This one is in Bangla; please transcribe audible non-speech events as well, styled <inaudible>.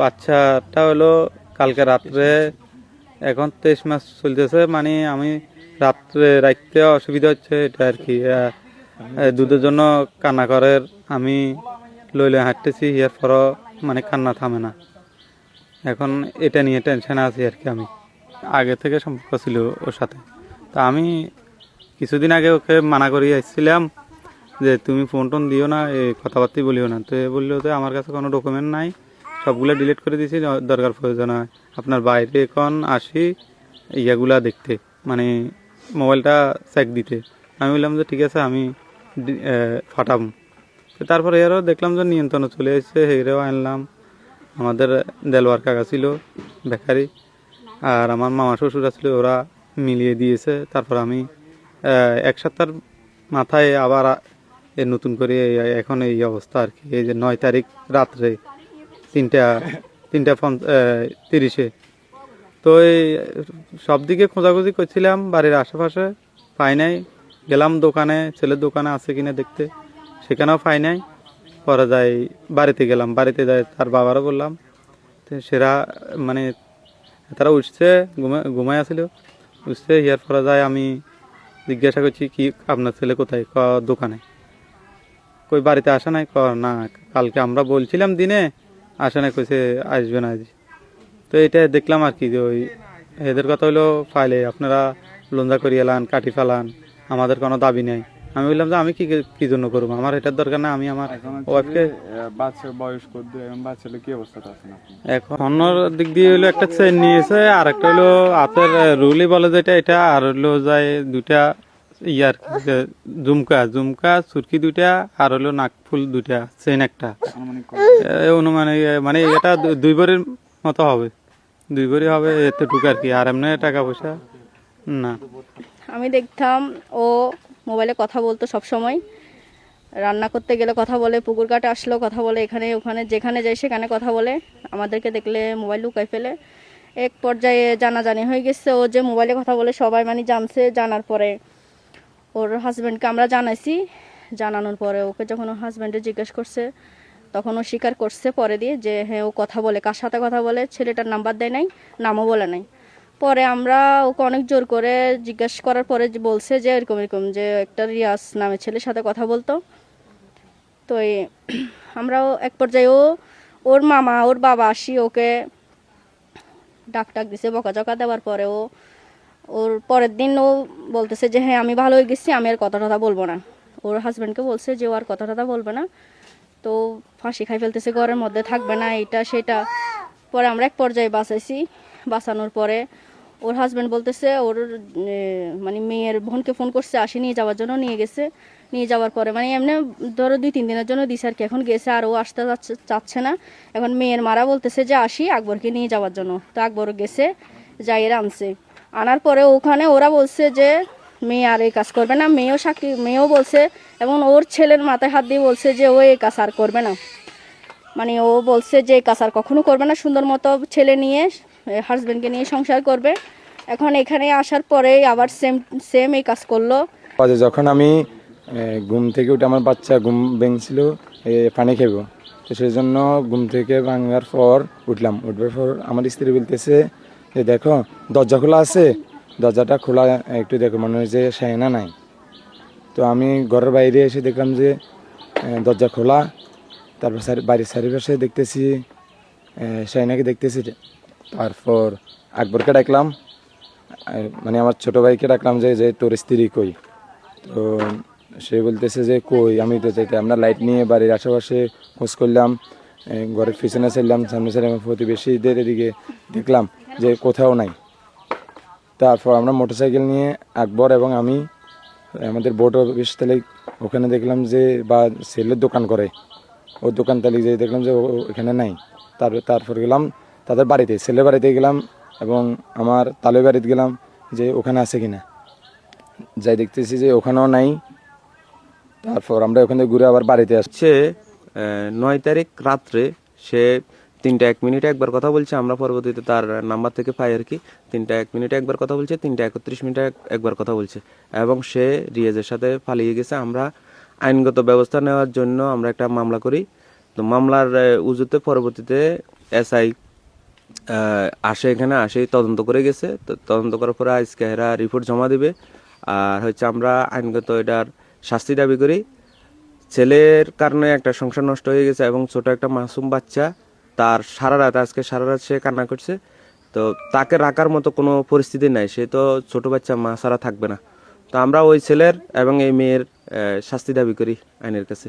বাচ্চাটা হলো কালকে রাত্রে, এখন তেইশ মাস চলতেছে মানে আমি রাত্রে রাখতে অসুবিধা হচ্ছে এটা আর কি। দুধের জন্য কান্না করে, আমি লইলে হাঁটতেছি ইয়ার পরও মানে কান্না থামে না। এখন এটা নিয়ে টেনশনে আছি আর কি আমি। আগে থেকে সম্পর্ক ছিল ওর সাথে। তা আমি কিছুদিন আগে ওকে মানা করিয়ে এসেছিলাম যে, তুমি ফোন টোন দিও না এই কথাবার্তাই বলিও না। তো এ বলল যে, আমার কাছে কোনো ডকুমেন্ট নাই। সবগুলো ডিলিট করে দিয়েছি দরকার প্রয়োজন হয়। আপনার বাইরে এখন আসি, ইয়াগুলা দেখতে মানে মোবাইলটা চেক দিতে। আমি বললাম যে ঠিক আছে, আমি ফাটাম তারপরে এরও দেখলাম যে নিয়ন্ত্রণে চলে এসেছে হেরেও আনলাম। আমাদের দেলওয়ার কাকা ছিল, বেকারি, আর আমার মামা শ্বশুর ছিল ওরা মিলিয়ে দিয়েছে। তারপর আমি এক সপ্তাহের মাথায় আবার নতুন করে এখন এই অবস্থা আর কি। এই যে নয় তারিখ রাত্রে তিনটা তিনটা তিরিশে। তো এই সব দিকে খোঁজাখুঁজি করছিলাম বাড়ির আশেপাশে, পাই নাই। গেলাম দোকানে, ছেলের দোকানে আছে কিনা দেখতে, সেখানেও পাই নাই। পরে যাই বাড়িতে গেলাম, বাড়িতে যাই তার বাবারও বললাম সেরা মানে তারা উঠছে, ঘুমা ঘুমাই আসছিল উঠছে, ইয়ার পরে যায় আমি জিজ্ঞাসা করছি, কি, আপনার ছেলে কোথায়? ক দোকানে। কই, বাড়িতে আসে নাই? ক না, কালকে আমরা বলছিলাম দিনে আসে নাই কইছে আসবে না আজ। তো এটা দেখলাম আর কি যে ওই এদের কথা হলো ফাইলে আপনারা লঞ্জা করিয়ে এলান কাটি ফেলান আমাদের কোনো দাবি নেই। আমি বললাম যে আমি কি কি জন্য করব? আমার এটার দরকার না আমি আমার এখন ওয়াইফকে যে, বাচ্চার বয়স কত এবং বাচ্চাটা কি অবস্থাতে আছেন আপনি এখন অন্য দিক দিয়ে হলো একটা চেন নিয়েছে আর একটা হলো হাতের রুলি বলে যেটা এটা আর হলো যায় দুটা ইয়ার কি যে ঝুমকা ঝুমকা সুরকি দুইটা আর হলো নাকফুল দুইটা চেন একটা? অনুমানে মানে এটা দুই ভরির মতো হবে। দুই ভরি হবে এতটুকু আর কি আর এমনি টাকা পয়সা না। আমি দেখতাম ও মোবাইলে কথা বলতো সব সময় রান্না করতে গেলে কথা বলে পুকুর কাটে আসলো কথা বলে এখানে ওখানে যেখানে যাই সেখানে কথা বলে। আমাদেরকে দেখলে মোবাইল লুকাই ফেলে। এক পর্যায়ে জানাজানি হয়ে গেছে ও যে মোবাইলে কথা বলে সবাই মানে জানছে জানার পরে ওর হাজব্যান্ডকে আমরা জানাইছি। জানানোর পরে ওকে যখন ওর হাজব্যান্ডে জিজ্ঞেস করছে, তখন ও স্বীকার করছে পরে দিয়ে যে হ্যাঁ ও কথা বলে, কার সাথে কথা বলে, ছেলেটার নাম্বার দেয় নাই, নামও বলে নাই। পরে আমরা ওকে অনেক জোর করে জিজ্ঞেস করার পরে বলছে যে এরকম এরকম যে একটা রিয়াজ নামে ছেলের সাথে কথা বলতো। তো <clears throat> আমরাও এক পর্যায়ে ও, ওর মামা, ওর বাবা আসি, ওকে ডাক টাক দিছে, বকাঝকা দেওয়ার পরে ও ওর পরের দিন ও বলতেছে যে হ্যাঁ আমি ভালো হয়ে গেছি, আমি আর কথা টথা বলব না। ওর হাজব্যান্ডকে বলছে যে, ও আর কথা টথা বলবে না। তো ফাঁসি খাই ফেলতেছে, ঘরের মধ্যে থাকবে না, এটা, সেটা। পরে আমরা এক পর্যায়ে বাঁচাইছি। বাঁচানোর পরে ওর হাজব্যান্ড বলতেছে, ওর মানে মেয়ের বোনকে ফোন করছে, আসি নিয়ে যাওয়ার জন্য নিয়ে গেছে। নিয়ে যাওয়ার পরে মানে এমনি ধরো দুই, তিন দিনের জন্য দিছে আর কি এখন গেছে, আর ও আসতে চাচ্ছে না। এখন মেয়ের মারা বলতেছে যে, আসি, আকবরকে নিয়ে যাওয়ার জন্য। তো আকবর গেছে যাই এরা আনছে আনার পরে ওখানে ওরা বলছে যে, মেয়ে আর এই কাজ করবে না। মেয়েও সাক্ষী, মেয়েও বলছে, এবং ওর ছেলের মাথায় হাত দিয়ে বলছে যে, ও এই কাজ আর করবে না। মানে ও বলছে যে, এই কাজ আর কখনো করবে না। সুন্দর মতো ছেলে নিয়ে হাজব্যান্ডকে নিয়ে সংসার করবে। এখন এখানে আসার পরে আবার সেম সেম এই কাজ করল। যখন আমি ঘুম থেকে উঠে আমার বাচ্চা ঘুম ভেঙছিল পানি খেব। তো সেই জন্য ঘুম থেকে ভাঙার পর উঠলাম। উঠবার পর আমার স্ত্রী বলতেছে যে দেখো, দরজা খোলা আছে? দরজাটা খোলা, একটু দেখো, মনে হয় যে সায়না নাই। তো আমি ঘরের বাইরে এসে দেখলাম যে দরজা খোলা। তারপর বাড়ির চারিপাশে দেখতেছি সাইনাকে দেখতেছি। তারপর আকবরকে ডাকলাম। মানে আমার ছোট ভাইকে ডাকলাম যে যে তোর স্ত্রী কই? তো সে বলতেছে যে, কই? আমি তো চাইতে আমরা লাইট নিয়ে বাড়ির আশেপাশে খোঁজ করলাম। ঘরের পিছনে চাইলাম, সামনে চাইলাম প্রতিবেশীদের এদিকে দেখলাম। যে কোথাও নাই। তারপর আমরা মোটরসাইকেল নিয়ে আকবর এবং আমি, আমাদের বোট অফিস তাহলে ওখানে দেখলাম যে বা সেলের দোকান করে। ওর দোকান তাহলে যে দেখলাম যে এখানে নাই। তারপর তারপর গেলাম তাদের বাড়িতে, ছেলের বাড়িতে গেলাম এবং আমার তালের বাড়িতে গেলাম যে ওখানে আছে কিনা। যাই দেখতেছি যে ওখানেও নাই। তারপর আমরা ওখানে ঘুরে আবার বাড়িতে আসছে। নয় তারিখ রাত্রে সে তিনটা এক মিনিটে একবার কথা বলছে, আমরা পরবর্তীতে তার নাম্বার থেকে পাই আর কি। তিনটা এক মিনিটে একবার কথা বলছে, তিনটা একত্রিশ মিনিটে একবার কথা বলছে। এবং সে রিয়াজের সাথে পালিয়ে গেছে। আমরা আইনগত ব্যবস্থা নেওয়ার জন্য আমরা একটা মামলা করি। তো মামলার উজুতে পরবর্তীতে এসআই আসে এখানে আসে তদন্ত করে গেছে। তো তদন্ত করার পরে আজকে এরা রিপোর্ট জমা দিবে। আর হচ্ছে আমরা আইনগত এটার শাস্তি দাবি করি। ছেলের কারণে একটা সংসার নষ্ট হয়ে গেছে এবং ছোট একটা মাসুম বাচ্চা তার সারা রাত, আজকে সারা রাত সে কান্না করছে। তো তাকে রাখার মতো কোনো পরিস্থিতি নাই, সে তো ছোট বাচ্চা, মা সারা থাকবে না। তো আমরা ওই ছেলের এবং এই মেয়ের শাস্তি দাবি করি আইনের কাছে।